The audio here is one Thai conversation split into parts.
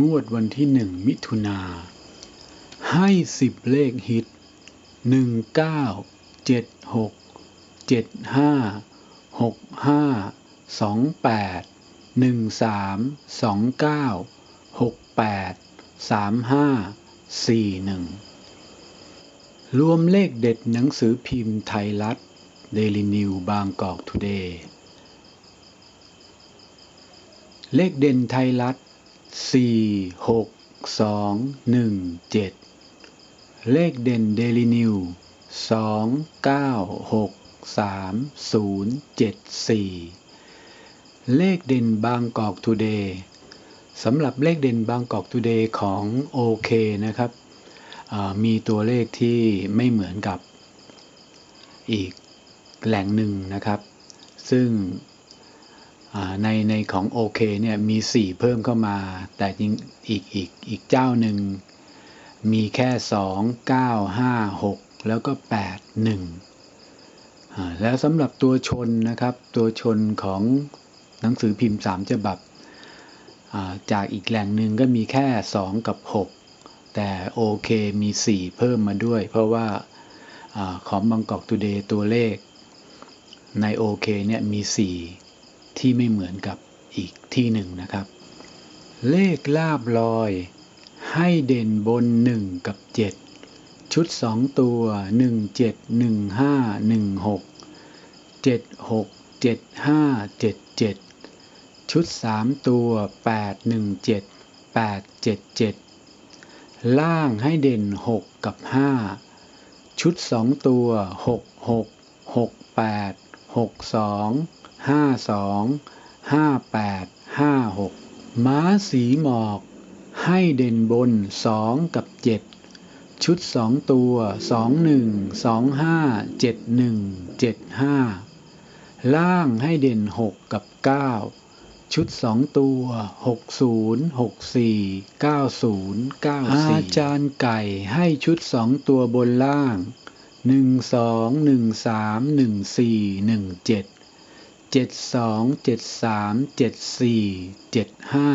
งวดวันที่หนึ่งมิถุนา ให้สิบเลขฮิตหนึ่งเก้าเจ็ดหกเจ็ดห้าหกห้าสองแปดหนึ่งสามสองเก้าหกแปดสามห้าสี่หนึ่งรวมเลขเด็ดหนังสือพิมพ์ไทยรัฐเดลินิวบางกอกทูเดย์เลขเด่นไทยรัฐ 4 6 2 1 7เจ็ดเลขเด่นเดลินิว2 9 6 3 0 7 4เจ็ดสี่เลขเด่นบางกอกทูเดย์สำหรับเลขเด่นบางกอกทูเดย์ของโอเคนะครับ มีตัวเลขที่ไม่เหมือนกับอีกแหล่งหนึ่งนะครับ ซึ่ง ในในของโอเคเนี่ยมี 4 เพิ่มเข้ามา แต่จริงอีกอีกอีกเจ้าหนึ่ง มีแค่ 2 9 5 6 แล้วก็ 8 1อ่าแล้วสำหรับตัวชนนะครับ ตัวชนของหนังสือพิมพ์ 3 ฉบับ จากอีกแหล่งหนึ่งก็มีแค่ 2 กับ 6 แต่โอเคมี 4 เพิ่มมาด้วย เพราะว่าอของบางกอกตูเดย์ตัวเลขในโอเคเนี่ยมี 4 ที่ไม่เหมือนกับอีกที่หนึ่งนะครับ เลขลาบลอย ให้เด่นบน 1 กับ 7 ชุด 2 ตัว 1 7 1 5 1 6 7 6 7 5 7 7 ชุด 3 ตัว 8 1 7 8 7 7 ล่างให้เด่น 6 กับ 5 ชุด 2 ตัว 6 6 6 8 6 2 ห้าสองห้าแปดห้าหกม้าสีหมอก ให้เด่นบนสองกับเจ็ดชุดสองตัวสองหนึ่งสองห้าเจ็ดหนึ่งเจ็ดห้าล่างให้เด่นหกกับเก้าชุดสองตัวหกศูนย์หกสี่เก้าศูนย์เก้าสี่อาจารย์ไก่ให้ชุดสองตัวบนล่างหนึ่งสองหนึ่งสามหนึ่งสี่หนึ่งเจ็ด เจ็ดสองเจ็ดสามเจ็ดสี่เจ็ดห้า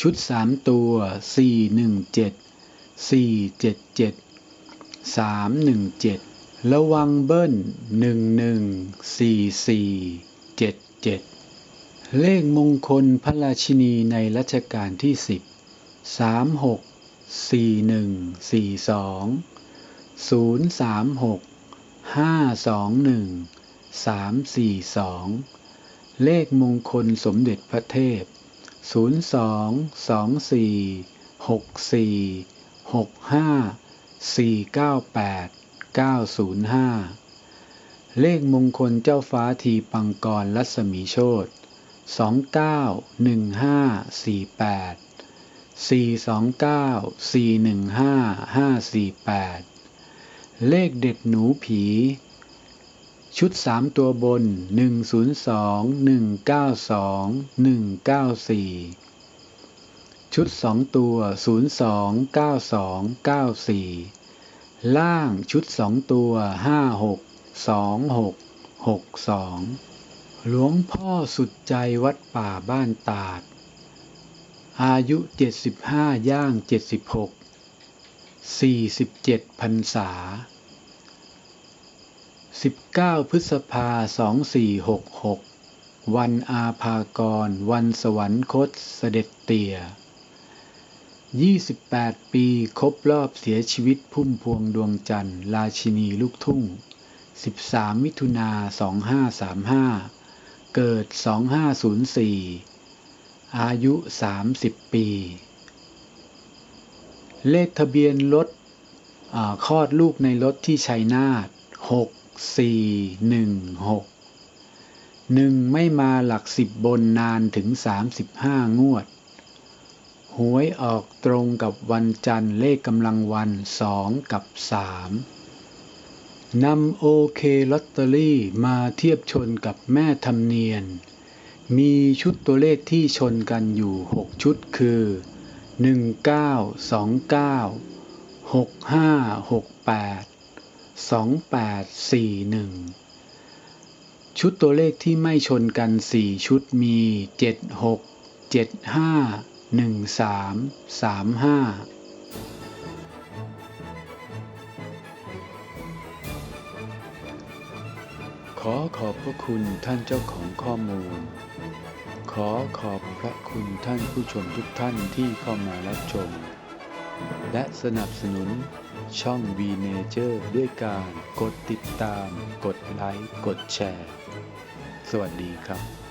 ชุดสามตัวสี่หนึ่งเจ็ดสี่เจ็ดเจ็ดสามหนึ่งเจ็ดระวังเบิ้ลหนึ่งหนึ่งสี่สี่เจ็ดเจ็ดเลขมงคลพระราชินีในรัชกาลที่สิบสามหกสี่หนึ่งสี่สองศูนย์สามหกห้าสองหนึ่ง สามสี่สองเลขมงคลสมเด็จพระเทพศูนย์สองสองสี่หกสี่หกห้าสี่เก้าแปดเก้าศูนย์ห้าเลขมงคลเจ้าฟ้าทีปังกรรัศมีโชตสองเก้าหนึ่งห้าสี่แปดสี่สองเก้าสี่หนึ่งห้าห้าสี่แปดเลขเด็ดหนูผี ชุด3ตัวบน 102 192 194 ชุด2ตัว 02 92 94 ล่างชุด2ตัว 56 26 62 หลวงพ่อสุดใจวัดป่าบ้านตาด อายุ 75 ย่าง 76 47พรรษา 19 พฤษภา 2466 วันอาภากร วันสวรรคตเสด็จเตี่ย 28 ปีครบรอบเสียชีวิตพุ่มพวงดวงจันทร์ ราชินีลูกทุ่ง 13 มิถุนา 2535 เกิด 2504 อายุ 30 ปี เลขทะเบียนรถคลอดลูกในรถที่ชัยนาท6 สี่หนึ่งหกหนึ่งไม่มาหลักสิบบนนานถึงสามสิบห้างวด หวยออกตรงกับวันจันทร์เลขกำลังวันสองกับสามนำโอเคลอตเตอรี่มาเทียบชนกับแม่ธรรมเนียน มีชุดตัวเลขที่ชนกันอยู่ 6 ชุดคือ 1929 6568 2841 ชุดตัวเลขที่ไม่ชนกัน 4 ชุดมี 76 75 13 35ขอขอบพระคุณท่านเจ้าของข้อมูล ขอขอบพระคุณท่านผู้ชมทุกท่านที่เข้ามารับชม และสนับสนุน ช่อง V Nature ด้วยการกดติดตาม กดไลค์ กดแชร์ สวัสดีครับ